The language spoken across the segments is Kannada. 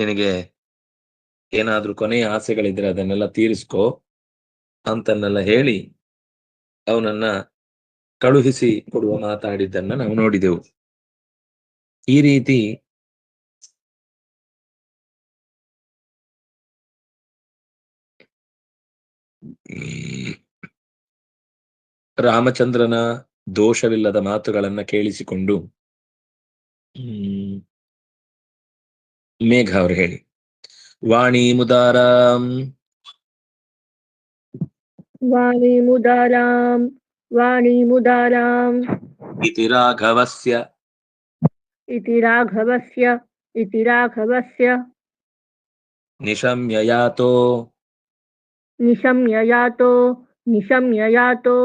ನಿನಗೆ ಏನಾದ್ರೂ ಕೊನೆಯ ಆಸೆಗಳಿದ್ರೆ ಅದನ್ನೆಲ್ಲ ತೀರಿಸ್ಕೋ ಅಂತನ್ನೆಲ್ಲ ಹೇಳಿ ಅವನನ್ನ ಕಳುಹಿಸಿ ಕೊಡುವ ಮಾತಾಡಿದ್ದನ್ನ ನಾವು ನೋಡಿದೆವು. ಈ ರೀತಿ ರಾಮಚಂದ್ರನ ದೋಷವಿಲ್ಲದ ಮಾತುಗಳನ್ನ ಕೇಳಿಸಿಕೊಂಡು ಹ್ಮ್ ಮೇಘ ಅವ್ರು ಹೇಳಿ ವಾಣಿ ಮುದಾರಾಂ ವಾಣಿ ಮುದಾರಾಂ ವಾಣಿ ಮುದಾರಾಂ ಇತಿ ರಾಘವಸ್ಯ ಇತಿ ರಾಘವಸ್ಯ ಇತಿ ರಾಘವಸ್ಯ ನಿಶಮ್ಯಯಾತೋ ನಿಶಮ್ಯಯಾತೋ ನಿಶಮ್ಯಯಾತೋ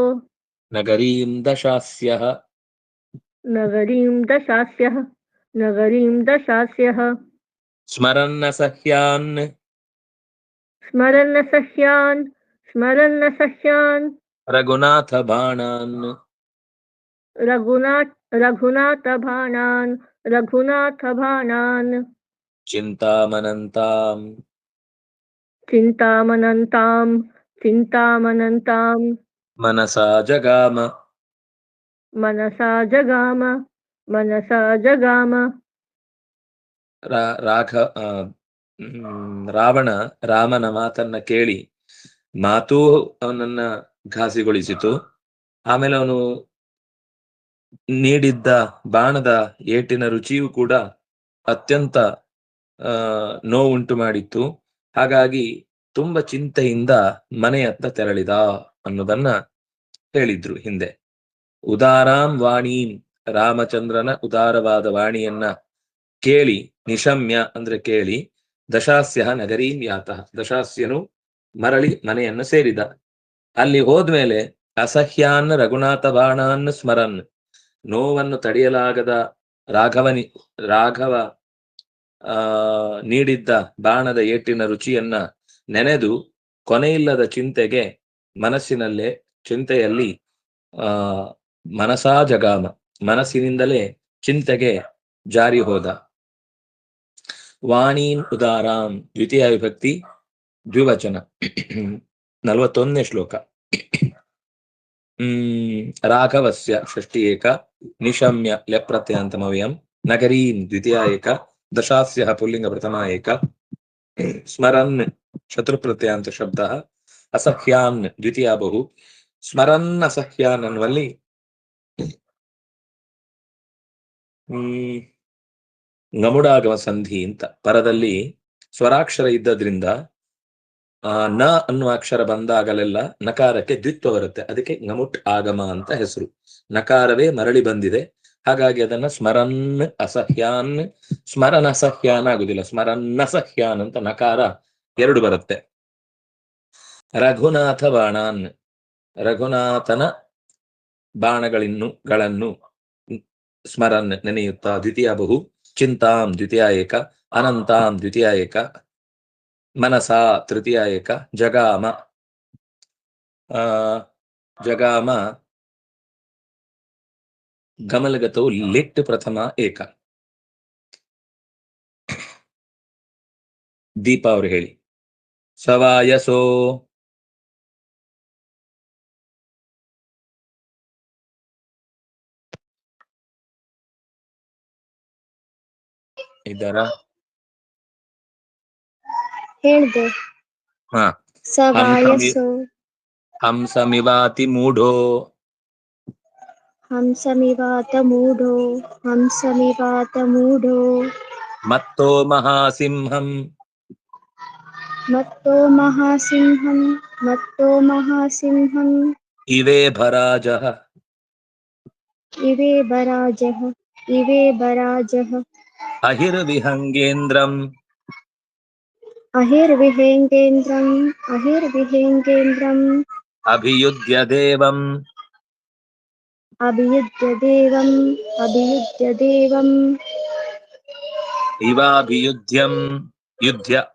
ನಗರೀಂ ದಶಾಸ್ಯಃ ನಗರೀಂ ದಶಾಸ್ಯಃ ನಗರೀಂ ದಶಾಸ್ಯಃ स्मरन्नसह्यान् स्मरन्नसह्यान् स्मरन्नसह्यान् रघुनाथ बाणान् रघुनाथ रघुनाथ बाणान् रघुनाथ बाणान् चिन्तामनन्ताम् चिन्तामनन्ताम् चिन्तामनन्ताम् मनसा जगाम मनसा जगाम मनसा जगाम ರಾಘ ಆ, ಹ್ಮ್, ರಾವಣ ರಾಮನ ಮಾತನ್ನ ಕೇಳಿ ಮಾತೂ ಅವನನ್ನ ಘಾಸಿಗೊಳಿಸಿತು. ಆಮೇಲೆ ಅವನು ನೀಡಿದ್ದ ಬಾಣದ ಏಟಿನ ರುಚಿಯೂ ಕೂಡ ಅತ್ಯಂತ ಆ ನೋವುಂಟು ಮಾಡಿತ್ತು. ಹಾಗಾಗಿ ತುಂಬಾ ಚಿಂತೆಯಿಂದ ಮನೆಯತ್ತ ತೆರಳಿದ ಅನ್ನೋದನ್ನ ಹೇಳಿದ್ರು ಹಿಂದೆ. ಉದಾರಾಂ ವಾಣೀಂ ರಾಮಚಂದ್ರನ ಉದಾರವಾದ ವಾಣಿಯನ್ನ ಕೇಳಿ, ನಿಶಮ್ಯ ಅಂದ್ರೆ ಕೇಳಿ ದಶಾಸ್ಯ ನಗರೀಂ ಯಾತಃ. ದಶಾಸ್ಯನು ಮರಳಿ ಮನೆಯನ್ನು ಸೇರಿದ. ಅಲ್ಲಿ ಹೋದ್ಮೇಲೆ ಅಸಹ್ಯಾನ್ ರಘುನಾಥ ಬಾಣಾನ್ ಸ್ಮರನ್, ನೋವನ್ನು ತಡೆಯಲಾಗದ ರಾಘವನಿ, ರಾಘವ, ಆ, ನೀಡಿದ್ದ ಬಾಣದ ಏಟಿನ ರುಚಿಯನ್ನ ನೆನೆದು ಕೊನೆಯಿಲ್ಲದ ಚಿಂತೆಗೆ ಮನಸ್ಸಿನಲ್ಲೇ, ಚಿಂತೆಯಲ್ಲಿ, ಆ ಮನಸಾ ಜಗಾಮ. ಮನಸ್ಸಿನಿಂದಲೇ ಚಿಂತೆಗೆ ಜಾರಿ ಹೋದ. ವಾಣೀನ್ ಉದಾರಾಂ ದ್ವಿತೀಯ ವಿಭಕ್ತಿ ದ್ವಿವಚನ. ನಲವತ್ತೊಂದನೇ ಶ್ಲೋಕ. ಹ್ಮ್, ರಾಘವಸ್ಯ ಷಷ್ಟಿ ಏಕ, ನಿಶಮ್ಯ ಲೆಪ್ರತ್ಯಂತಮವ್ಯಂ ನಗರೀಂ ದ್ವಿತೀಯ ಏಕ ದಶಾಸ್ಯ ಪುಲ್ಲಿಂಗ ಪ್ರಥಮ ಏಕ, ಸ್ಮರನ್ ಶತ್ರುಪ್ರತ್ಯಂತ ಶಬ್ದ, ಅಸಹ್ಯಾನ್ ದ್ವಿತೀಯ ಬಹು, ಸ್ಮರನ್ ಅಸಹ್ಯಾನ್ ಅನ್ನುವಲ್ಲಿ ಗಮುಡಾಗಮ ಸಂಧಿ ಅಂತ ಪರದಲ್ಲಿ ಸ್ವರಾಕ್ಷರ ಇದ್ದದ್ರಿಂದ, ಆ ನ ಅನ್ನುವ ಅಕ್ಷರ ಬಂದಾಗಲೆಲ್ಲ ನಕಾರಕ್ಕೆ ದ್ವಿತ್ವ ಬರುತ್ತೆ. ಅದಕ್ಕೆ ಗಮುಟ್ ಆಗಮ ಅಂತ ಹೆಸರು. ನಕಾರವೇ ಮರಳಿ ಬಂದಿದೆ. ಹಾಗಾಗಿ ಅದನ್ನ ಸ್ಮರನ್ ಅಸಹ್ಯಾನ್ ಸ್ಮರನ್ ಅಸಹ್ಯಾನ್ ಆಗುದಿಲ್ಲ. ಸ್ಮರನ್ ಅಸಹ್ಯಾನ್ ಅಂತ ನಕಾರ ಎರಡು ಬರುತ್ತೆ. ರಘುನಾಥ ಬಾಣಾನ್, ರಘುನಾಥನ ಬಾಣಗಳಿನ್ನು ಗಳನ್ನು ಸ್ಮರನ್ ನೆನೆಯುತ್ತಾ ದ್ವಿತೀಯ ಬಹು ಚಿಂತಾಂ ದ್ವಿತೀಯ ಏಕ ಅನಂತಾಂ ದ್ವಿತೀಯ ಏಕ ಮನಸಾ ತೃತೀಯ ಏಕ ಜಗಾಮ ಜಗಾಮ ಗಮಲಗತವು ಲಿಟ್ ಪ್ರಥಮ ಏಕ ದೀಪ ಅವರು ಹೇಳಿ ಸವಾಯಸೋ ಇದ್ದಾರಾ? ಹೇಳ್ದೆ. ಹಾ. ಸವಾಯಸೋ. ಹಂಸಮಿವಾತಿ ಮೂಢೋ ಹಂಸಮಿವಾತ ಮೂಢೋ ಹಂಸಮಿವಾತ ಮೂಢೋ ಮತ್ತೋ ಮಹಾಸಿಂಹಂ. ಮತ್ತೋ ಮಹಾಸಿಂಹಂ. ಮತ್ತೋ ಮಹಾಸಿಂಹಂ. ಇವೇ ಭರಾಜಃ. ಇವೇ ಬರಾಜಃ ಇವೇ ಬರಾಜಃ अहिर्विहङ्गेन्द्रम्। अहिर्विहेङ्गेन्द्रम् अहिर्विहेङ्गेन्द्रम्। अभियुद्य देवम् अभियुद्य देवम् अभियुद्य देवम् इवाभियुध्यम् युध्य।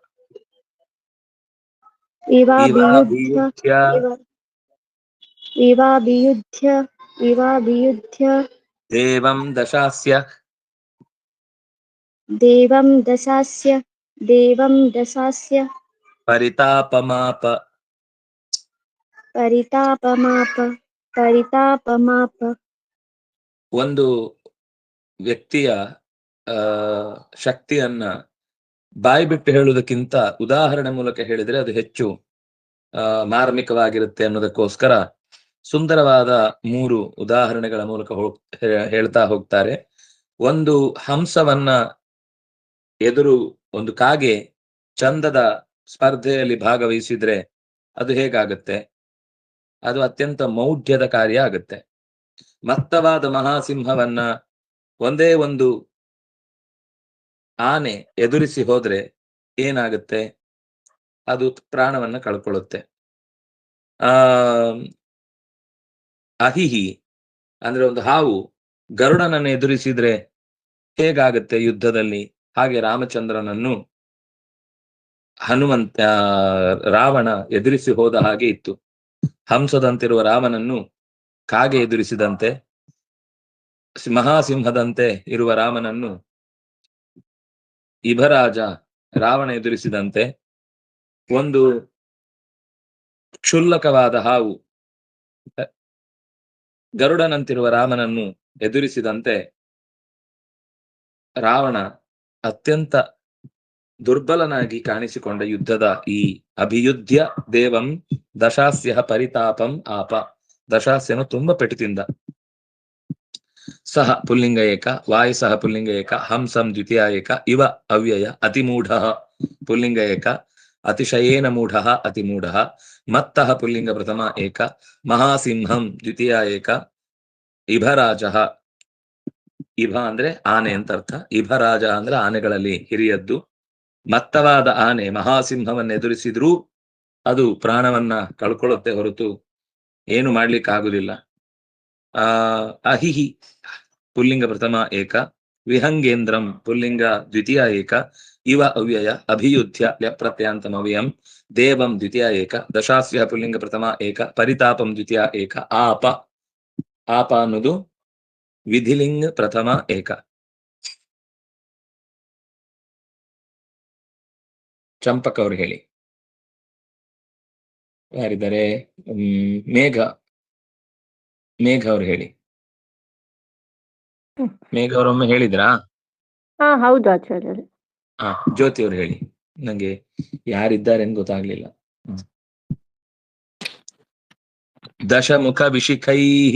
इवाभियुध्य इवाभियुध्य इवाभियुध्य। देवं दशास्य। ದೇವಂ ದಶಾಸ್ಯ ದೇವಂ ದಶಾಸ್ಯ देवं दशास्य ಪರಿತಾಪಮಾಪ परितापमाप परितापमाप ಒಂದು ವ್ಯಕ್ತಿಯ ಆ ಶಕ್ತಿಯನ್ನ ಬಾಯಿ ಬಿಟ್ಟು ಹೇಳುವುದಕ್ಕಿಂತ ಉದಾಹರಣೆ ಮೂಲಕ ಹೇಳಿದ್ರೆ ಅದು ಹೆಚ್ಚು ಆ ಮಾರ್ಮಿಕವಾಗಿರುತ್ತೆ ಅನ್ನೋದಕ್ಕೋಸ್ಕರ ಸುಂದರವಾದ ಮೂರು ಉದಾಹರಣೆಗಳ ಮೂಲಕ ಹೋಗ್ ಹೇ- ಹೇಳ್ತಾ ಹೋಗ್ತಾರೆ ಒಂದು ಹಂಸವನ್ನ ಎದುರು ಒಂದು ಕಾಗೆ ಚಂದದ ಸ್ಪರ್ಧೆಯಲ್ಲಿ ಭಾಗವಹಿಸಿದ್ರೆ ಅದು ಹೇಗಾಗುತ್ತೆ? ಅದು ಅತ್ಯಂತ ಮೌಢ್ಯದ ಕಾರ್ಯ ಆಗುತ್ತೆ. ಮತ್ತವಾದ ಮಹಾಸಿಂಹವನ್ನ ಒಂದೇ ಒಂದು ಆನೆ ಎದುರಿಸಿ ಹೋದ್ರೆ ಏನಾಗುತ್ತೆ? ಅದು ಪ್ರಾಣವನ್ನ ಕಳ್ಕೊಳ್ಳುತ್ತೆ. ಆ, ಅಹಿಹಿ ಅಂದ್ರೆ ಒಂದು ಹಾವು ಗರುಡನನ್ನು ಎದುರಿಸಿದ್ರೆ ಹೇಗಾಗುತ್ತೆ ಯುದ್ಧದಲ್ಲಿ? ಹಾಗೆ ರಾಮಚಂದ್ರನನ್ನು ಹನುಮಂತ, ರಾವಣ ಎದುರಿಸಿ ಹೋದ ಹಾಗೆ ಇತ್ತು. ಹಂಸದಂತಿರುವ ರಾಮನನ್ನು ಕಾಗೆ ಎದುರಿಸಿದಂತೆ, ಮಹಾಸಿಂಹದಂತೆ ಇರುವ ರಾಮನನ್ನು ಇಭರಾಜ ರಾವಣ ಎದುರಿಸಿದಂತೆ, ಒಂದು ಕ್ಷುಲ್ಲಕವಾದ ಹಾವು, ಗರುಡನಂತಿರುವ ರಾಮನನ್ನು ಎದುರಿಸಿದಂತೆ ರಾವಣ ಅತ್ಯಂತ ದುರ್ಬಲನಾಗಿ ಕಾಣಿಸಿಕೊಂಡ ಯುದ್ಧದ ಈ ಅಭಿಯುದ್ಧ ದೇವಂ ದಶಾಸ್ಯ ಪರಿತಾಪಂ ಆಪ. ದಶಾಸ್ಯನು ತುಂಬಾ ಪೆಟ್ಟು ತಿಂದ ಸಹ ಪುಲ್ಲಿಂಗ ಏಕ, ವಾಯು ಸಹ ಪುಲ್ಲಿಂಗ ಏಕ ಹಂಸಂ ದ್ವಿತೀಯ ಏಕ, ಇವ ಅವ್ಯಯ ಅತಿಮೂಢ ಪುಲ್ಲಿಂಗ ಏಕ, ಅತಿಶಯೇನ ಮೂಢ ಅತಿಮೂಢ ಮತ್ತಃ ಪುಲ್ಲಿಂಗ ಪ್ರಥಮ ಏಕ, ಮಹಾಸಿಂಹಂ ದ್ವಿತೀಯ ಏಕ, ಇಭರಾಜ. ಇಭ ಅಂದ್ರೆ ಆನೆ ಅಂತ ಅರ್ಥ. ಇಭರಾಜ ಅಂದ್ರೆ ಆನೆಗಳಲ್ಲಿ ಹಿರಿಯದ್ದು. ಮತ್ತವಾದ ಆನೆ ಮಹಾಸಿಂಹವನ್ನು ಎದುರಿಸಿದ್ರೂ ಅದು ಪ್ರಾಣವನ್ನ ಕಳ್ಕೊಳ್ಳುತ್ತೆ ಹೊರತು ಏನು ಮಾಡ್ಲಿಕ್ಕಾಗುದಿಲ್ಲ. ಆ, ಅಹಿಹಿ, ಪುಲ್ಲಿಂಗ ಪ್ರಥಮ ಏಕ, ವಿಹಂಗೇಂದ್ರಂ, ಪುಲ್ಲಿಂಗ ದ್ವಿತೀಯ ಏಕ, ಇವ ಅವ್ಯಯ ಅಭಿಯುಧ್ಯ ಲ್ಯಪ್ರತ್ಯಾಂತಂ ಅವ್ಯಂ ದೇವಂ ದ್ವಿತೀಯ ಏಕ ದಶಾಸ್ಯ ಪುಲ್ಲಿಂಗ ಪ್ರಥಮ ಏಕ, ಪರಿತಾಪಂ ದ್ವಿತೀಯ ಏಕ, ಆಪ. ಆಪ ಅನ್ನೋದು ವಿಧಿಲಿಂಗ ಪ್ರಥಮ ಏಕ. ಚಂಪಕ್ ಅವ್ರು ಹೇಳಿ. ಯಾರಿದ್ದಾರೆ? ಮೇಘ. ಮೇಘ ಅವ್ರು ಹೇಳಿ. ಮೇಘ ಅವರೊಮ್ಮೆ ಹೇಳಿದ್ರಾ? ಹೌದು ಆಚಾರ್ಯರೇ. ಹಾ ಜ್ಯೋತಿ ಅವ್ರು ಹೇಳಿ. ನಂಗೆ ಯಾರಿದ್ದಾರೆ ಅಂತ ಗೊತ್ತಾಗ್ಲಿಲ್ಲ. ದಶಮುಖ ವಿಶಿಖೈಃ.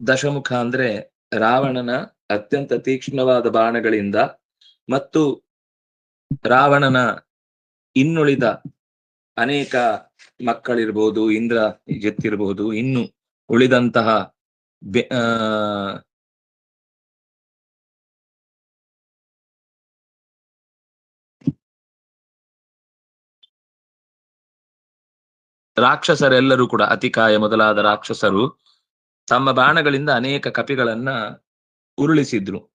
ದಶಮುಖ ಅಂದ್ರೆ ರಾವಣನ ಅತ್ಯಂತ ತೀಕ್ಷ್ಣವಾದ ಬಾಣಗಳಿಂದ ಮತ್ತು ರಾವಣನ ಇನ್ನುಳಿದ ಅನೇಕ ಮಕ್ಕಳಿರ್ಬೋದು, ಇಂದ್ರ ಜೆತ್ತಿರ್ಬೋದು ಇನ್ನು ಉಳಿದಂತಹ ರಾಕ್ಷಸರೆಲ್ಲರೂ ಕೂಡ, ಅತಿಕಾಯ ಮೊದಲಾದ ರಾಕ್ಷಸರು ತಮ್ಮ ಬಾಣಗಳಿಂದ ಅನೇಕ ಕಪಿಗಳನ್ನ ಉರುಳಿಸಿದ್ರು.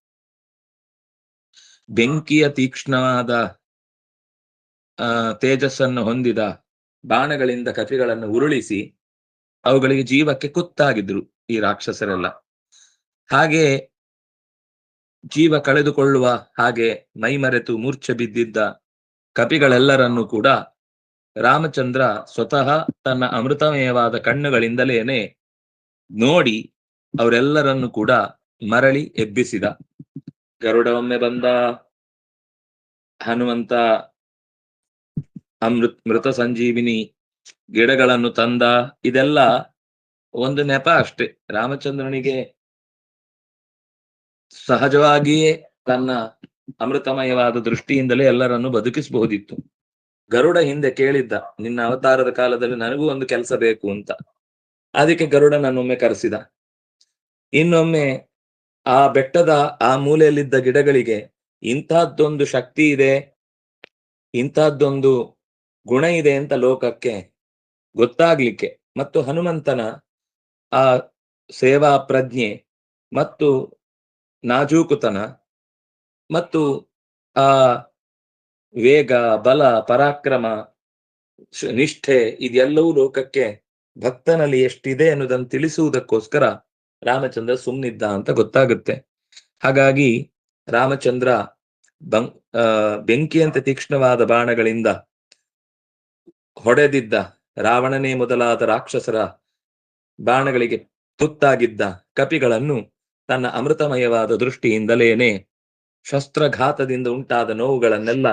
ಬೆಂಕಿಯ ತೀಕ್ಷ್ಣವಾದ, ಆ, ತೇಜಸ್ಸನ್ನು ಹೊಂದಿದ ಬಾಣಗಳಿಂದ ಕಪಿಗಳನ್ನು ಉರುಳಿಸಿ ಅವುಗಳಿಗೆ ಜೀವಕ್ಕೆ ಕುತ್ತಾಗಿದ್ರು ಈ ರಾಕ್ಷಸರೆಲ್ಲ. ಹಾಗೆ ಜೀವ ಕಳೆದುಕೊಳ್ಳುವ ಹಾಗೆ ಮೈಮರೆತು ಮೂರ್ಛೆ ಬಿದ್ದಿದ್ದ ಕಪಿಗಳೆಲ್ಲರನ್ನೂ ಕೂಡ ರಾಮಚಂದ್ರ ಸ್ವತಃ ತನ್ನ ಅಮೃತಮಯವಾದ ಕಣ್ಣುಗಳಿಂದಲೇನೆ ನೋಡಿ ಅವರೆಲ್ಲರನ್ನು ಕೂಡ ಮರಳಿ ಎಬ್ಬಿಸಿದ. ಗರುಡ ಒಮ್ಮೆ ಬಂದ ಹನುಮಂತ ಅಮೃತ್, ಮೃತ ಸಂಜೀವಿನಿ ಗಿಡಗಳನ್ನು ತಂದ. ಇದೆಲ್ಲ ಒಂದು ನೆಪ ಅಷ್ಟೆ. ರಾಮಚಂದ್ರನಿಗೆ ಸಹಜವಾಗಿಯೇ ತನ್ನ ಅಮೃತಮಯವಾದ ದೃಷ್ಟಿಯಿಂದಲೇ ಎಲ್ಲರನ್ನು ಬದುಕಿಸಬಹುದಿತ್ತು. ಗರುಡ ಹಿಂದೆ ಕೇಳಿದ್ದ, ನಿನ್ನ ಅವತಾರದ ಕಾಲದಲ್ಲಿ ನನಗೂ ಒಂದು ಕೆಲಸ ಬೇಕು ಅಂತ. ಅದಕ್ಕೆ ಗರುಡನನ್ನೊಮ್ಮೆ ಕರೆಸಿದ. ಇನ್ನೊಮ್ಮೆ ಆ ಬೆಟ್ಟದ, ಆ ಮೂಲೆಯಲ್ಲಿದ್ದ ಗಿಡಗಳಿಗೆ ಇಂಥದ್ದೊಂದು ಶಕ್ತಿ ಇದೆ, ಇಂಥದ್ದೊಂದು ಗುಣ ಇದೆ ಅಂತ ಲೋಕಕ್ಕೆ ಗೊತ್ತಾಗ್ಲಿಕ್ಕೆ ಮತ್ತು ಹನುಮಂತನ ಆ ಸೇವಾ ಪ್ರಜ್ಞೆ ಮತ್ತು ನಾಜೂಕುತನ ಮತ್ತು ಆ ವೇಗ, ಬಲ, ಪರಾಕ್ರಮ ನಿಷ್ಠೆ, ಇದೆಲ್ಲವೂ ಲೋಕಕ್ಕೆ ಭಕ್ತನಲ್ಲಿ ಎಷ್ಟಿದೆ ಅನ್ನೋದನ್ನು ತಿಳಿಸುವುದಕ್ಕೋಸ್ಕರ ರಾಮಚಂದ್ರ ಸುಮ್ನಿದ್ದ ಅಂತ ಗೊತ್ತಾಗುತ್ತೆ. ಹಾಗಾಗಿ ರಾಮಚಂದ್ರ ಬಂ ಬೆಂಕಿಯಂತೆ ತೀಕ್ಷ್ಣವಾದ ಬಾಣಗಳಿಂದ ಹೊಡೆದಿದ್ದ ರಾವಣನೇ ಮೊದಲಾದ ರಾಕ್ಷಸರ ಬಾಣಗಳಿಗೆ ತುತ್ತಾಗಿದ್ದ ಕಪಿಗಳನ್ನು ತನ್ನ ಅಮೃತಮಯವಾದ ದೃಷ್ಟಿಯಿಂದಲೇನೆ ಶಸ್ತ್ರಘಾತದಿಂದ ಉಂಟಾದ ನೋವುಗಳನ್ನೆಲ್ಲ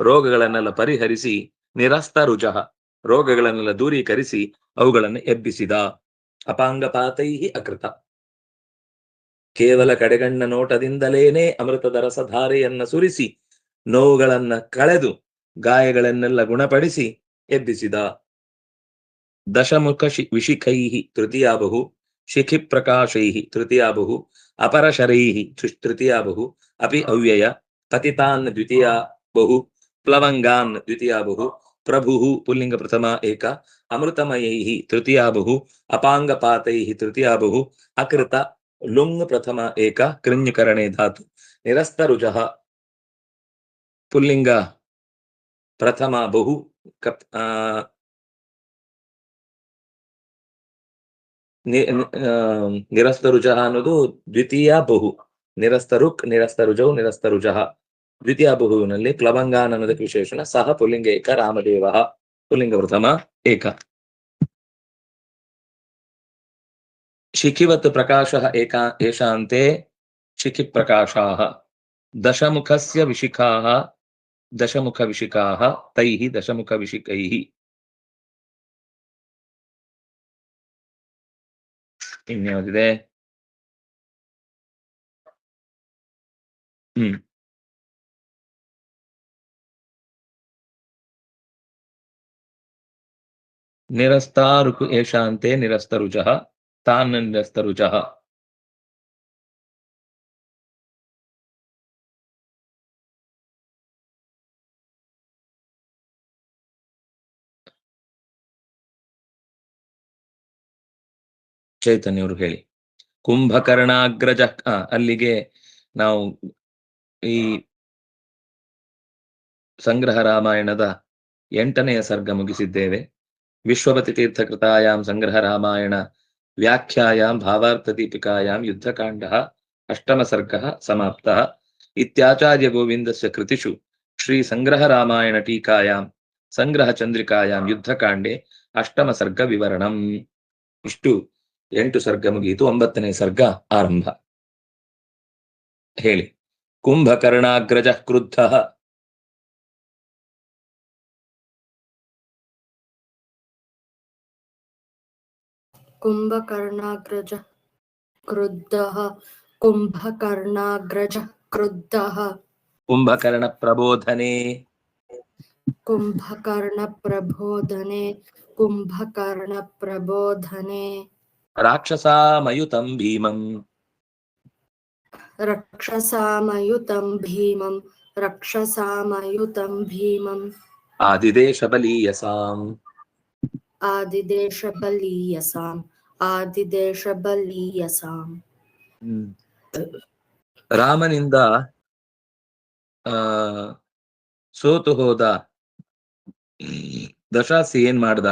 ರೋಗಗಳನ್ನೆಲ್ಲ ಪರಿಹರಿಸಿ ನಿರಸ್ತ ರುಜಃ ರೋಗಗಳನ್ನೆಲ್ಲ ದೂರೀಕರಿಸಿ ಅವುಗಳನ್ನು ಎಬ್ಬಿಸಿದ. ಅಪಾಂಗಪಾತೈಹಿ ಅಕೃತ. ಕೇವಲ ಕಡೆಗಣ್ಣ ನೋಟದಿಂದಲೇನೆ ಅಮೃತದ ರಸಧಾರೆಯನ್ನ ಸುರಿಸಿ, ನೋವುಗಳನ್ನ ಕಳೆದು, ಗಾಯಗಳನ್ನೆಲ್ಲ ಗುಣಪಡಿಸಿ ಎಬ್ಬಿಸಿದ. ದಶಮುಖ ಶಿ- ವಿಶಿಖೈಹಿ ತೃತೀಯಾಬಹು ಶಿಖಿ ಪ್ರಕಾಶೈಹಿ ಅಪರಶರೈಹಿ ತೃತೀಯ ಬಹು ಅಪಿ ಅವ್ಯಯ, ಪತಿತಾನ್ ದ್ವಿತೀಯ ಬಹು ಪ್ಲವಂಗಾನ್ ದ್ವಿತೀಯ ಬಹು ಪ್ರಭು ಪುಲ್ಲಿಂಗ ಪ್ರಥಮ ಏಕ ಅಮೃತಮಯೈಃ ತೃತೀಯ ಬಹು ಅಪಾಂಗಪಾತೈಃ ತೃತೀಯ ಬಹು ಅಕೃತ ಲುಂಗ್ ಪ್ರಥಮ ಏಕ ಕೃಣ್ಯಕರಣೆ ಧಾತು ನಿರಸ್ತರುಜಃ ಪುಲ್ಲಿಂಗ ಪ್ರಥಮ ಬಹು ಕಪ್ ಆ, ನಿ- ನಿ- ಆ, ನಿರಸ್ತರುಜಃ ಅನ್ನೋದು ದ್ವಿತೀಯ ಬಹು ನಿರಸ್ತರುಕ್ ನಿರಸ್ತರುಜೌ ನಿರಸ್ತರುಜಃ ದ್ವಿತೀಯ ಬಹುವಿನಲ್ಲಿ ಪ್ಲವಂಗಾನ್ ಅನ್ನೋದಕ್ಕೆ ವಿಶೇಷಣ ಸಹ ಪುಲ್ಲಿಂಗ ಏಕ, ರಾಮದೇವ ಪುಲ್ಲಿಂಗ ಪ್ರಥಮ ಏಕ. ಶಿಖಿವತ್ ಪ್ರಕಾಶ ಏಕಾ, ಏಷಾಂತೆ ಶಿಖಿ ಪ್ರಕಾಶಾ ದಶಮುಖಸ್ಯ ವಿಶಿಖಾ ದಶಮುಖ ವಿಶಿಖಾಃ ತೈಃ ದಶಮುಖ ವಿಶಿಖೈ ಇನ್ಯಾವುದಿದೆ? ಹ್ಮ್. ನಿರಸ್ತಾರುಕು ಏಷಾಂತೆ ನಿರಸ್ತರುಜ ತಾನ್ ನಿರಸ್ತರುಜ ಚೈತನ್ಯವರು ಹೇಳಿ. ಕುಂಭಕರ್ಣಾಗ್ರಜ ಅಲ್ಲಿಗೆ ನಾವು ಈ ಸಂಗ್ರಹ ರಾಮಾಯಣದ ಎಂಟನೆಯ ಸರ್ಗ ಮುಗಿಸಿದ್ದೇವೆ. ವಿಶ್ವಪತಿ ತೀರ್ಥಕೃತಾಯಾಂ ಸಂಗ್ರಹ ರಾಮಾಯಣ ವ್ಯಾಖ್ಯಾಯಾಂ ಭಾವಾರ್ಥ ದೀಪಿಕಾಯಾಂ ಯುದ್ಧಕಾಂಡ ಅಷ್ಟಮ ಸರ್ಗ ಸಮಾಪ್ತ ಇತ್ಯಾಚಾರ್ಯ ಗೋವಿಂದಸ್ಯ ಕೃತಿಷು ಶ್ರೀ ಸಂಗ್ರಹ ರಾಮಾಯಣ ಟೀಕಾಯಾಂ ಸಂಗ್ರಹ ಚಂದ್ರಿಕಾಯಾಂ ಯುದ್ಧಕಾಂಡೆ ಅಷ್ಟಮ ಸರ್ಗ ವಿವರಣಂ. ಇಷ್ಟು ಎಂಟು ಸರ್ಗ ಮುಗಿಯಿತು, ಒಂಬತ್ತನೇ ಸರ್ಗ ಆರಂಭ. ಹೇಳಿ. ಕುಂಭಕರ್ಣಾಗ್ರಜ ಕ್ರುದ್ಧ ಕುಂಭಕರ್ಣಾಗ್ರಜ ಕ್ರುದ್ಧಃ ಕುಂಭಕರ್ಣಾಗ್ರಜ ಕ್ರುದ್ಧಃ ಕುಂಭಕರ್ಣ ಪ್ರಬೋಧನೆ ಕುಂಭಕರ್ಣ ಪ್ರಬೋಧನೆ ಕುಂಭಕರ್ಣ ಪ್ರಬೋಧನೆ ರಾಕ್ಷಸಾಮಯುತಂ ಭೀಮಂ ರಕ್ಷಸಾಮಯುತಂ ಆದಿದೇಶ ಆದಿದೇಶಬಲೀಯಸಾಂ ಆದಿದೇಶಬಲೀಯಸಾಂ ರಾಮನಿಂದ ಆ ಸೋತು ಹೋದ ದಶಾಸಿ ಏನ್ ಮಾಡ್ದ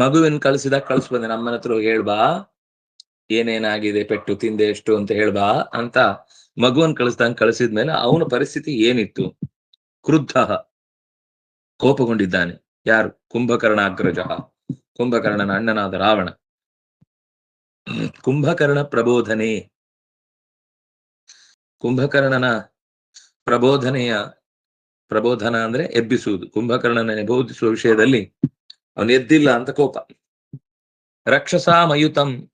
ಮಗುವಿನ ಕಳಿಸಿದ ಕಳಿಸ್ಬಂದೆ ನಮ್ಮನ ಹತ್ರ ಹೇಳ್ಬಾ, ಏನೇನಾಗಿದೆ ಪೆಟ್ಟು, ತಿಂದೆ ಎಷ್ಟು ಅಂತ ಹೇಳ್ಬಾ ಅಂತ ಮಗುವನ್ ಕಳಿಸ್ದಂಗ್ ಕಳಿಸಿದ್ಮೇಲೆ ಅವನ ಪರಿಸ್ಥಿತಿ ಏನಿತ್ತು? ಕ್ರುದ್ಧ. ಕೋಪಗೊಂಡಿದ್ದಾನೆ. ಯಾರು? ಕುಂಭಕರ್ಣ ಅಗ್ರಜ. ಕುಂಭಕರ್ಣನ ಅಣ್ಣನಾದ ರಾವಣ. ಕುಂಭಕರ್ಣ ಪ್ರಬೋಧನೆ. ಕುಂಭಕರ್ಣನ ಪ್ರಬೋಧನೆಯ ಪ್ರಬೋಧನ ಅಂದ್ರೆ ಎಬ್ಬಿಸುವುದು. ಕುಂಭಕರ್ಣನ ಎಬೋಧಿಸುವ ವಿಷಯದಲ್ಲಿ ಅವನು ಎದ್ದಿಲ್ಲ ಅಂತ ಕೋಪ. ರಕ್ಷಸಾ ಮಯುತಂ.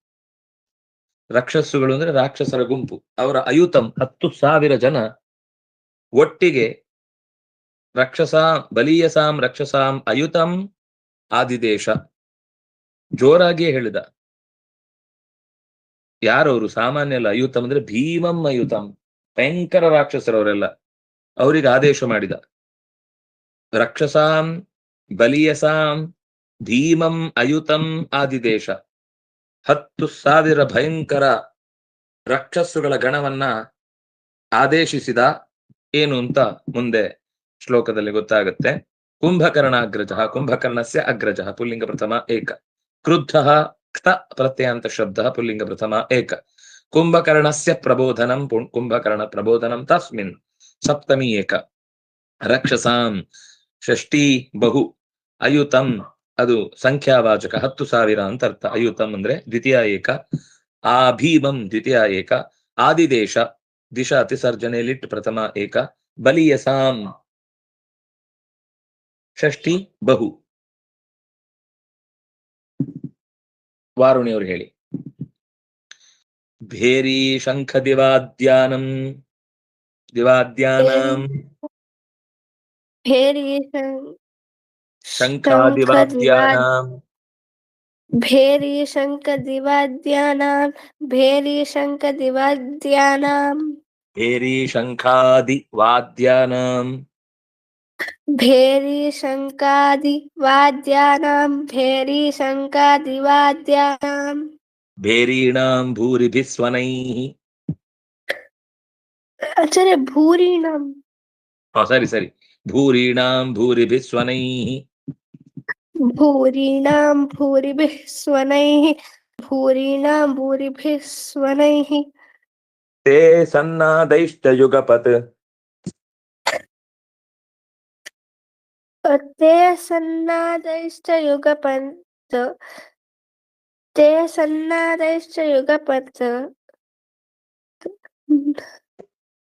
ರಾಕ್ಷಸುಗಳು ಅಂದ್ರೆ ರಾಕ್ಷಸರ ಗುಂಪು. ಅವರ ಅಯುತಂ ಹತ್ತು ಸಾವಿರ ಜನ ಒಟ್ಟಿಗೆ ರಕ್ಷಸಾಂ, ಬಲೀಯಸಾಂ, ರಕ್ಷಸಾಂ, ಅಯುತಂ ಆದಿದೇಶ. ಜೋರಾಗಿಯೇ ಹೇಳಿದ. ಯಾರವರು? ಸಾಮಾನ್ಯ ಅಲ್ಲ ಅಯುತಂ ಅಂದ್ರೆ ಭೀಮಂ ಅಯುತಂ. ಭಯಂಕರ ರಾಕ್ಷಸರವರೆಲ್ಲ. ಅವರಿಗೆ ಆದೇಶ ಮಾಡಿದ. ರಕ್ಷಸಾಂ, ಬಲಿಯಸಾಂ, ಭೀಮಂ ಅಯುತಂ ಆದಿದೇಶ. ಹತ್ತು ಸಾವಿರ ಭಯಂಕರ ರಾಕ್ಷಸುಗಳ ಗಣವನ್ನ ಆದೇಶಿಸಿದ. ಏನು ಅಂತ ಮುಂದೆ? ಶ್ಲೋಕದಲ್ಲಿ ಗೊತ್ತಾಗುತ್ತೆ. ಕುಂಭಕರ್ಣ ಅಗ್ರಜ ಕುಂಭಕರ್ಣಸ್ಯ ಅಗ್ರಜ, ಪುಲ್ಲಿಂಗ ಪ್ರಥಮ ಏಕ. ಕ್ರುದ್ಧ ಕ್ತ ಪ್ರತ್ಯಂತ ಶಬ್ದ, ಪುಲ್ಲಿಂಗ ಪ್ರಥಮ ಏಕ. ಕುಂಭಕರ್ಣಸ್ಯ ಪ್ರಬೋಧನಂ ಕುಂಭಕರ್ಣ ಪ್ರಬೋಧನಂ ತಸ್ಮಿನ್ ಸಪ್ತಮಿ ಏಕ. ರಕ್ಷಸಾಂ ಷಷ್ಠಿ ಬಹು ಅಯುತಂ, ಅದು ಸಂಖ್ಯಾವಾಚಕ, ಹತ್ತು ಸಾವಿರ ಅಂತ ಅರ್ಥ. ಅಯುತಂ ಅಂದ್ರೆ ದ್ವಿತೀಯ ಏಕ. ಆಭೀಮಂ ಭೀಮಂ ದ್ವಿತೀಯ ಏಕ. ಆದಿದೇಶ ದಿಶಾ ಅತಿಸರ್ಜನೆ ಲಿಟ್ ಪ್ರಥಮ ಏಕ. ಬಲಿಯಸಾಂ ಷಷ್ಠಿ ಬಹು. ವಾರುಣಿಯವರು ಹೇಳಿ. ಭೇರಿ ಶಂಖ ದಿವಾದ್ಯಾನಂ. ದಿವಾದ್ಯಾನಂ. ಭೇರಿ ಶಂಖಾದಿವಾದ್ಯಾನಾಂ ಭೇರಿ ಶಂಕ ದಿವಾದ್ಯಾನಾಂ. ಭೇರಿ ಶಂಕ ದಿವಾದ್ಯಾನಾಂ. ಭೇರಿ ಶಂಖಾದಿ ವಾದ್ಯಾನಾಂ. भेरी शंकादि वाद्यानाम भेरी शंकादि वाद्यानाम भेरीशङ्कादिवाद्यानां भेरीशङ्कादिवाद्यानां। भेरीणां भूरिभिः स्वनैः। आचार्य भूरीणां। सारि सारि भूरीणां भूरि स्वनैः। भूरीणां भूरिभिः स्वनैः भूरीणां भूरिभिः स्वनैः। ते सन्नादैश्च युगपत् ते सन्नादैश्च युगपन्त ते सन्नादैश्च युगपन्त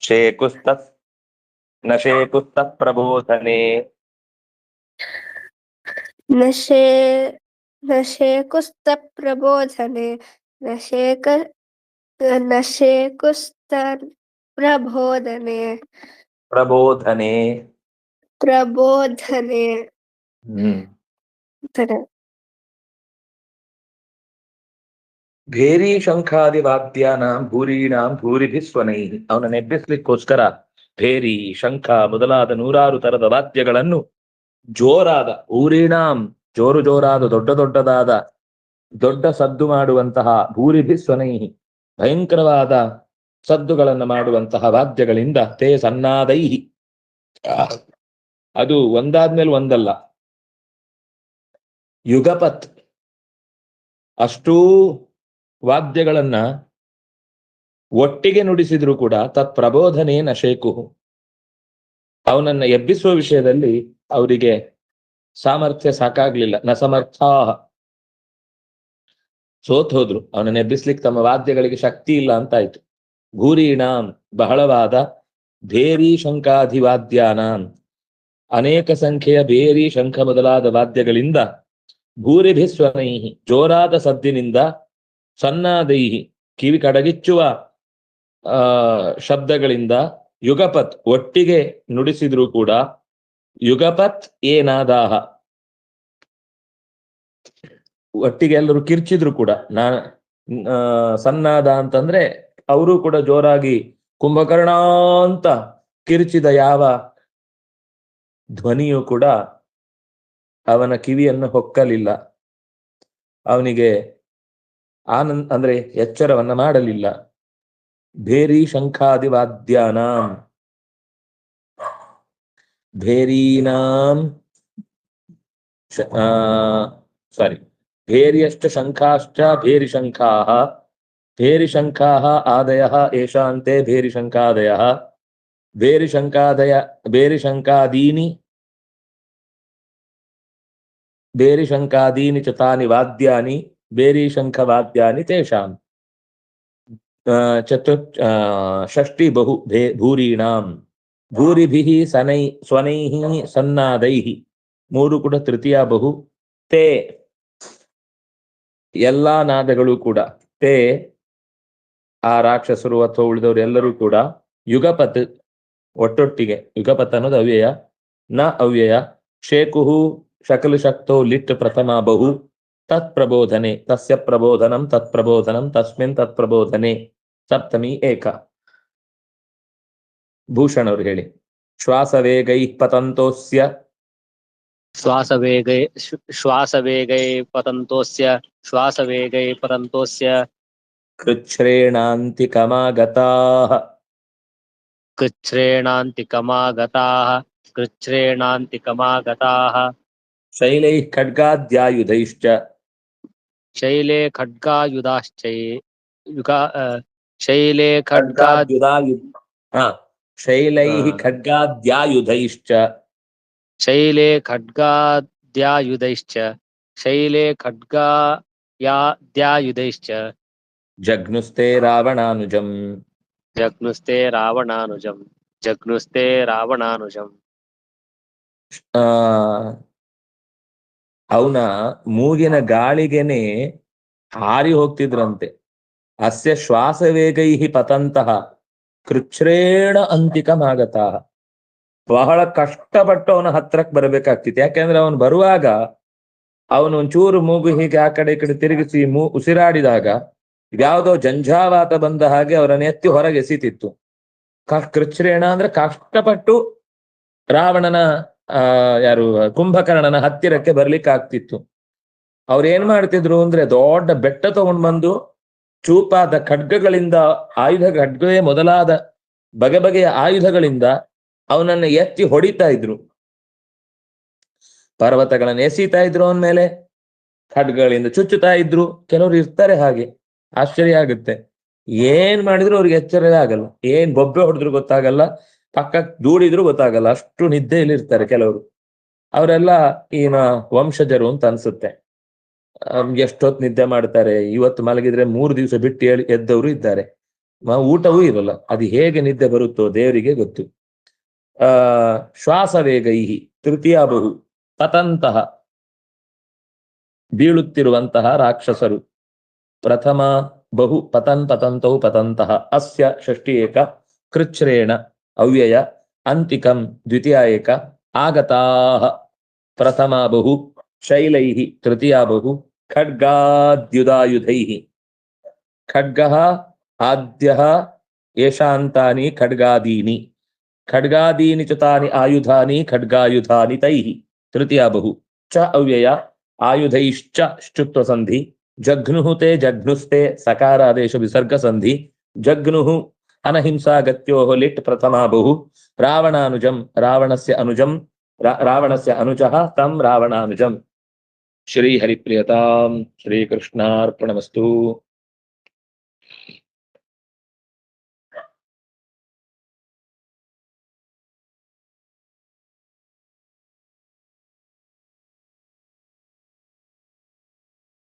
शेकुस्तत् न शेकुस्तत् प्रबोधने। नशे नशेकुस्तप्रबोधने नशेक नशेकुस्तप्रबोधने प्रबोधने। ಪ್ರಬೋಧನೆ. ಭೇರಿ ಶಂಖಾದಿ ವಾದ್ಯಾನಾಂ ಭೂರೀಣಾಂ ಭೂರಿಭಿಸ್ವನೈ ಅವನ ನೆಬ್ಬಿಸ್ಲಿಕ್ಕೋಸ್ಕರ ಭೇರಿ ಶಂಖ ಮೊದಲಾದ ನೂರಾರು ತರದ ವಾದ್ಯಗಳನ್ನು ಜೋರಾದ ಊರೀಣಾಂ ಜೋರು ಜೋರಾದ ದೊಡ್ಡ ದೊಡ್ಡದಾದ ದೊಡ್ಡ ಸದ್ದು ಮಾಡುವಂತಹ ಭೂರಿಭಿಸ್ವನೈ ಭಯಂಕರವಾದ ಸದ್ದುಗಳನ್ನು ಮಾಡುವಂತಹ ವಾದ್ಯಗಳಿಂದ ತೇ ಸನ್ನಾದೈ ಅದು ಒಂದಾದ್ಮೇಲೆ ಒಂದಲ್ಲ. ಯುಗಪತ್. ಅಷ್ಟೂ ವಾದ್ಯಗಳನ್ನ ಒಟ್ಟಿಗೆ ನುಡಿಸಿದ್ರು ಕೂಡ ತತ್ ಪ್ರಬೋಧನೆ ನಶೇಕು ಅವನನ್ನ ಎಬ್ಬಿಸುವ ವಿಷಯದಲ್ಲಿ ಅವರಿಗೆ ಸಾಮರ್ಥ್ಯ ಸಾಕಾಗ್ಲಿಲ್ಲ. ನ ಸಮರ್ಥ ಸೋತ್ ಹೋದ್ರು. ಅವನನ್ನ ಎಬ್ಬಿಸ್ಲಿಕ್ಕೆ ತಮ್ಮ ವಾದ್ಯಗಳಿಗೆ ಶಕ್ತಿ ಇಲ್ಲ ಅಂತಾಯ್ತು. ಭೂರೀಣಾಂ ಬಹಳವಾದ ಭೇರಿ ಶಂಖಾಧಿವಾದ್ಯಾನಾಂ ಅನೇಕ ಸಂಖ್ಯೆಯ ಬೇರಿ ಶಂಖ ಮೊದಲಾದ ವಾದ್ಯಗಳಿಂದ ಭೂರಿಭಿಸ್ವನೈಹಿ, ಜೋರಾದ ಸದ್ದಿನಿಂದ ಸನ್ನಾದೈಹಿ, ಕಿವಿ ಕಡಗಿಚ್ಚುವ, ಆ, ಶಬ್ದಗಳಿಂದ ಯುಗಪತ್ ಒಟ್ಟಿಗೆ ನುಡಿಸಿದ್ರು ಕೂಡ ಯುಗಪತ್ ಏನಾದಾಹ. ಒಟ್ಟಿಗೆ ಎಲ್ಲರೂ ಕಿರ್ಚಿದ್ರು ಕೂಡ, ನಾ ಸನ್ನಾದ ಅಂತಂದ್ರೆ ಅವರು ಕೂಡ ಜೋರಾಗಿ ಕುಂಭಕರ್ಣ ಅಂತ ಕಿರ್ಚಿದ ಯಾವ ಧ್ವನಿಯು ಕೂಡ ಅವನ ಕಿವಿಯನ್ನು ಹೊಕ್ಕಲಿಲ್ಲ. ಅವನಿಗೆ ಆನಂದ್, ಅಂದ್ರೆ ಎಚ್ಚರವನ್ನ ಮಾಡಲಿಲ್ಲ. ಭೇರಿ ಶಂಖಾದಿ ವಾದ್ಯಾನಾಂ ಭೇರೀನಾಂ ಸಾರಿ ಭೇರಿಯಷ್ಟ ಶಂಖಾಶ್ಚ ಭೇರಿ ಶಂಖಾ ಭೇರಿ ಶಂಖಾ ಆದಯಃ ಏಷಾಂತೆ ಭೇರಿ ಶಂಖಾದಯಃ ಶಂಕಾದಯ, ಬೇರೆ ಶಂಕಾದೀನಿ ಬೇರೆ ಶಂಕಾದೀನಿ ಚ ತಾನಿ ವಾದ್ಯಾನಿ, ಬೇರೆ ಶಂಖ ವಾದ್ಯಾನಿ ತೇಷಾಂ ಚತು ಷಷ್ಟಿ ಬಹು ಭೇ, ಭೂರೀಣಾಂ. ಭೂರಿಭಿ ಸನೈ ಸ್ವನೈಹಿ ಸನ್ನಾದೈಃ. ಮೂರು ಕೂಡ ತೃತೀಯ ಬಹು, ತೇ. ಎಲ್ಲಾ ನಾದಗಳು ಕೂಡ, ತೇ. ಆ ರಾಕ್ಷಸರು ಅಥವಾ ಉಳಿದವರು ಎಲ್ಲರೂ ಕೂಡ, ಯುಗಪತ್ ಒಟ್ಟೊಟ್ಟಿಗೆ. ಯುಗಪತ್ ಅನ್ನೋದು ಅವ್ಯಯ. ನ ಅವ್ಯಯ. ಶೇಕುಹು ಶಕಲು ಶಕ್ತೋ ಲಿಟ್ ಪ್ರಥಮ ಬಹು ತತ್ ಪ್ರಬೋಧನೆ. ತಸ್ಯ ಪ್ರಬೋಧನಂ ತತ್ ಪ್ರಬೋಧನಂ ತಸ್ಮಿನ್ ತತ್ ಪ್ರಬೋಧನೆ. ಸಪ್ತಮಿ ಏಕ. ಭೂಷಣ ಅವ್ರು ಹೇಳಿ. ಶ್ವಾಸವೇಗೈ ಪತಂತೋಸ್ಯ. ಶ್ವಾಸವೇಗೈ ಶ್ವಾಸವೇಗೈ ಪತಂತೋಸ್ಯ. ಶ್ವಾಸವೇಗೈ ಪತಂತೋಸ್ಯ. ಕೃಚ್ಛ್ರೇಣಾಂತಿಕಮಾಗತಾಃ. कृच्छ्रेणान्तिकमागताः कृच्छ्रेणान्तिकमागताः। शैलैः खड्गाद्यायुधैश्च। शैले खड्गायुधाश्चै युगा शैलैः खड्गाद्यायुधैश्च। शैले खड्गाद्यायुधैश्च शैले जघ्नुस्ते रावणानुजम्। जग्नुस्ते रावणानुजम् जग्नुस्ते रावणानुजम् ಆ ಅವನ ಮೂಗಿನ ಗಾಳಿಗೆನೆ ಹಾರಿ ಹೋಗ್ತಿದ್ರಂತೆ ಅಸ್ಯ ಶ್ವಾಸವೇಗೈ ಪತಂತಹ ಕೃಚ್ಛ್ರೇಣ ಅಂತಿಕಮಾಗತಾಹ ಬಹಳ ಕಷ್ಟಪಟ್ಟು ಅವನ ಹತ್ರಕ್ ಬರ್ಬೇಕಾಗ್ತಿತ್ತು ಯಾಕೆಂದ್ರೆ ಅವನು ಬರುವಾಗ ಅವನು ಒಂಚೂರು ಮೂಗು ಹೀಗೆ ಆ ಕಡೆ ಈ ಕಡೆ ತಿರುಗಿಸಿ ಮೂ ಉಸಿರಾಡಿದಾಗ ಯಾವ್ದೋ ಜಂಜಾವಾತ ಬಂದ ಹಾಗೆ ಅವರನ್ನ ಎತ್ತಿ ಹೊರಗೆ ಎಸಿತಿತ್ತು ಕೃಚ್ರೇಣ ಅಂದ್ರೆ ಕಷ್ಟಪಟ್ಟು ರಾವಣನ, ಆ, ಯಾರು, ಕುಂಭಕರ್ಣನ ಹತ್ತಿರಕ್ಕೆ ಬರ್ಲಿಕ್ಕೆ ಆಗ್ತಿತ್ತು. ಅವ್ರು ಏನ್ ಮಾಡ್ತಿದ್ರು ಅಂದ್ರೆ ದೊಡ್ಡ ಬೆಟ್ಟ ತಗೊಂಡ್ ಬಂದು ಚೂಪಾದ ಖಡ್ಗಗಳಿಂದ, ಆಯುಧ ಖಡ್ಗವೇ ಮೊದಲಾದ ಬಗೆ ಬಗೆಯ ಆಯುಧಗಳಿಂದ ಅವನನ್ನ ಎತ್ತಿ ಹೊಡಿತಾ ಇದ್ರು. ಪರ್ವತಗಳನ್ನ ಎಸೀತಾ ಇದ್ರು ಅವನ ಮೇಲೆ, ಖಡ್ಗಗಳಿಂದ ಚುಚ್ಚುತ್ತಾ ಇದ್ರು. ಕೆಲವರು ಇರ್ತಾರೆ ಹಾಗೆ. ಆಶ್ಚರ್ಯ ಆಗುತ್ತೆ. ಏನ್ ಮಾಡಿದ್ರು ಅವ್ರಿಗೆ ಎಚ್ಚರವೇ ಆಗಲ್ಲ. ಏನ್ ಬೊಬ್ಬೆ ಹೊಡೆದ್ರು ಗೊತ್ತಾಗಲ್ಲ, ಪಕ್ಕ ದೂಡಿದ್ರು ಗೊತ್ತಾಗಲ್ಲ. ಅಷ್ಟು ನಿದ್ದೆಯಲ್ಲಿ ಇರ್ತಾರೆ ಕೆಲವರು. ಅವರೆಲ್ಲ ಈನ ವಂಶಜರು ಅಂತ ಅನ್ಸುತ್ತೆ. ಎಷ್ಟೊತ್ತು ಎಷ್ಟೊತ್ ನಿದ್ದೆ ಮಾಡ್ತಾರೆ. ಇವತ್ತು ಮಲಗಿದ್ರೆ ಮೂರು ದಿವಸ ಬಿಟ್ಟು ಹೇಳಿ ಎದ್ದವರು ಇದ್ದಾರೆ. ಊಟವೂ ಇರಲ್ಲ. ಅದು ಹೇಗೆ ನಿದ್ದೆ ಬರುತ್ತೋ ದೇವರಿಗೆ ಗೊತ್ತು. ಆ, ಶ್ವಾಸವೇಗೈಹಿ, ತೃತೀಯ ಬಹು, ಪತಂತಹ, ಬೀಳುತ್ತಿರುವಂತಹ ರಾಕ್ಷಸರು. ಪ್ರಥಮ ಬಹು ಪತನ್ ಪತಂತೌ ಪತಂತಹ ಅಸ್ಯ ಷಷ್ಟಿ ಏಕ ಕೃಚ್ಛ್ರೇಣ ಅವ್ಯಯ ಅಂತಿಕಂ ದ್ವಿತೀಯ ಏಕ ಆಗತಾಹ ಪ್ರಥಮ ಬಹು ಶೈಲೈಃ ತೃತೀಯ ಬಹು ಖಡ್ಗಾದ್ಯುದಾಯುಧೈಃ ಖಡ್ಗ ಆದ್ಯ ಯಶಾಂತಾನಿ ಖಡ್ಗಾದೀನಿ ಖಡ್ಗಾದೀನಿ ಚ ತಾನಿ ಆಯುಧಾನಿ ಖಡ್ಗಾಯುಧಾನಿ ತೈ ತೃತೀಯ ಬಹು ಚ ಅವ್ಯಯ ಆಯುಧೈಶ್ಚ ಶುತ್ವ ಸಂಧಿ జఘ్నుహుతే జఘ్నుస్తే సకారాదేశ విసర్గ సంధి జఘ్ను అనహింసాగత్యో లిట్ ప్రథమాభు. రావణానుజం రావణస్య అనుజం రావణస్య అనుజ తం రావణానుజం. శ్రీహరిప్రియతాం. శ్రీకృష్ణార్పణమస్తు.